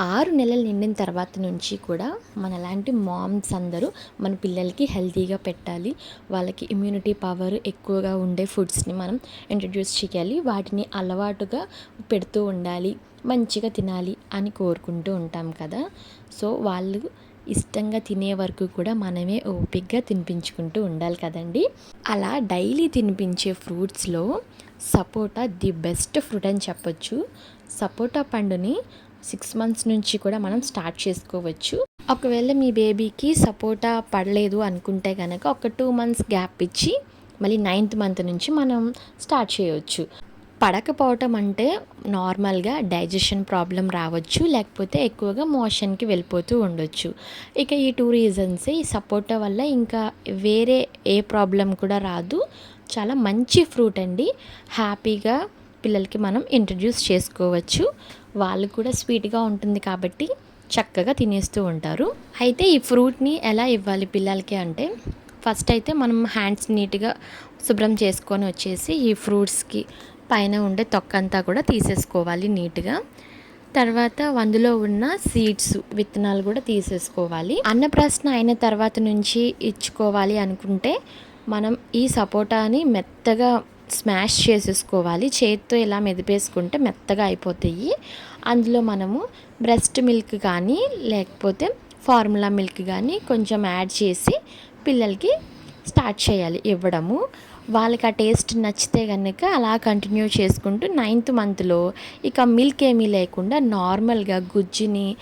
ఆరు నెలలు నిండిన తర్వాత నుంచి కూడా మనలాంటి మామ్స్ అందరూ మన పిల్లలకి హెల్తీగా పెట్టాలి. వాళ్ళకి ఇమ్యూనిటీ పవర్ ఎక్కువగా ఉండే ఫుడ్స్ని మనం ఇంట్రడ్యూస్ చేయాలి. వాటిని అలవాటుగా పెడుతూ ఉండాలి. మంచిగా తినాలి అని కోరుకుంటూ ఉంటాం కదా. సో వాళ్ళు ఇష్టంగా తినే వరకు కూడా మనమే ఓపిక్గా తినిపించుకుంటూ ఉండాలి కదండి. అలా డైలీ తినిపించే ఫ్రూట్స్లో సపోటా ది బెస్ట్ ఫ్రూట్ అని చెప్పొచ్చు. సపోటా పండుని సిక్స్ మంత్స్ నుంచి కూడా మనం స్టార్ట్ చేసుకోవచ్చు. ఒకవేళ మీ బేబీకి సపోటా పడలేదు అనుకుంటే కనుక ఒక టూ మంత్స్ గ్యాప్ ఇచ్చి మళ్ళీ నైన్త్ మంత్ నుంచి మనం స్టార్ట్ చేయవచ్చు పడకపోవటం అంటే నార్మల్గా డైజెషన్ ప్రాబ్లం రావచ్చు లేకపోతే ఎక్కువగా మోషన్కి వెళ్ళిపోతూ ఉండొచ్చు. ఇక ఈ టూ రీజన్స్ ఈ సపోటా వల్ల ఇంకా వేరే ఏ ప్రాబ్లం కూడా రాదు. చాలా మంచి ఫ్రూట్ అండి. హ్యాపీగా పిల్లలకి మనం ఇంట్రడ్యూస్ చేసుకోవచ్చు. వాళ్ళు కూడా స్వీట్గా ఉంటుంది కాబట్టి చక్కగా తినేస్తూ ఉంటారు. అయితే ఈ ఫ్రూట్ని ఎలా ఇవ్వాలి పిల్లలకి అంటే ఫస్ట్ అయితే మనం హ్యాండ్స్ నీట్గా శుభ్రం చేసుకొని వచ్చేసి ఈ ఫ్రూట్స్కి పైన ఉండే తొక్కంతా కూడా తీసేసుకోవాలి నీట్గా తర్వాత అందులో ఉన్న సీడ్స్ విత్తనాలు కూడా తీసేసుకోవాలి. అన్నప్రాసన అయిన తర్వాత నుంచి ఇచ్చుకోవాలి అనుకుంటే మనం ఈ సపోటాని మెత్తగా స్మాష్ చేసేసుకోవాలి. చేతితో ఇలా మెదిపేసుకుంటే మెత్తగా అయిపోతాయి. అందులో మనము బ్రెస్ట్ మిల్క్ కానీ లేకపోతే ఫార్ములా మిల్క్ కానీ కొంచెం యాడ్ చేసి పిల్లలకి స్టార్ట్ చేయాలి ఇవ్వడము. వాళ్ళకి ఆ టేస్ట్ నచ్చితే కనుక అలా కంటిన్యూ చేసుకుంటూ నైన్త్ మంత్లో ఇక మిల్క్ ఏమీ లేకుండా నార్మల్గా గుజ్జుని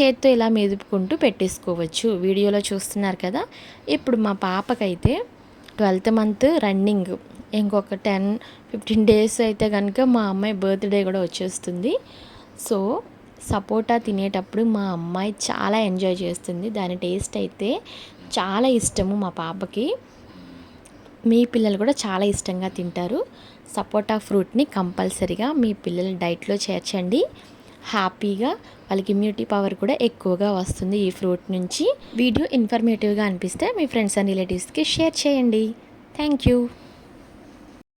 చేత్తో ఇలా మెదుపుకుంటూ పెట్టేసుకోవచ్చు. వీడియోలో చూస్తున్నారు కదా. ఇప్పుడు మా పాపకైతే ట్వెల్త్ మంత్ రన్నింగ్ ఇంకొక టెన్ ఫిఫ్టీన్ డేస్ అయితే కనుక మా అమ్మాయి బర్త్డే కూడా వచ్చేస్తుంది. సో సపోటా తినేటప్పుడు మా అమ్మాయి చాలా ఎంజాయ్ చేస్తుంది. దాని టేస్ట్ అయితే చాలా ఇష్టము మా పాపకి. మీ పిల్లలు కూడా చాలా ఇష్టంగా తింటారు. సపోటా ఫ్రూట్ని కంపల్సరిగా మీ పిల్లల డైట్లో చేర్చండి. హ్యాపీగా వాళ్ళకి ఇమ్యూనిటీ పవర్ కూడా ఎక్కువగా వస్తుంది ఈ ఫ్రూట్ నుంచి. వీడియో ఇన్ఫర్మేటివ్గా అనిపిస్తే మీ ఫ్రెండ్స్ అండ్ రిలేటివ్స్కి షేర్ చేయండి. Thank you.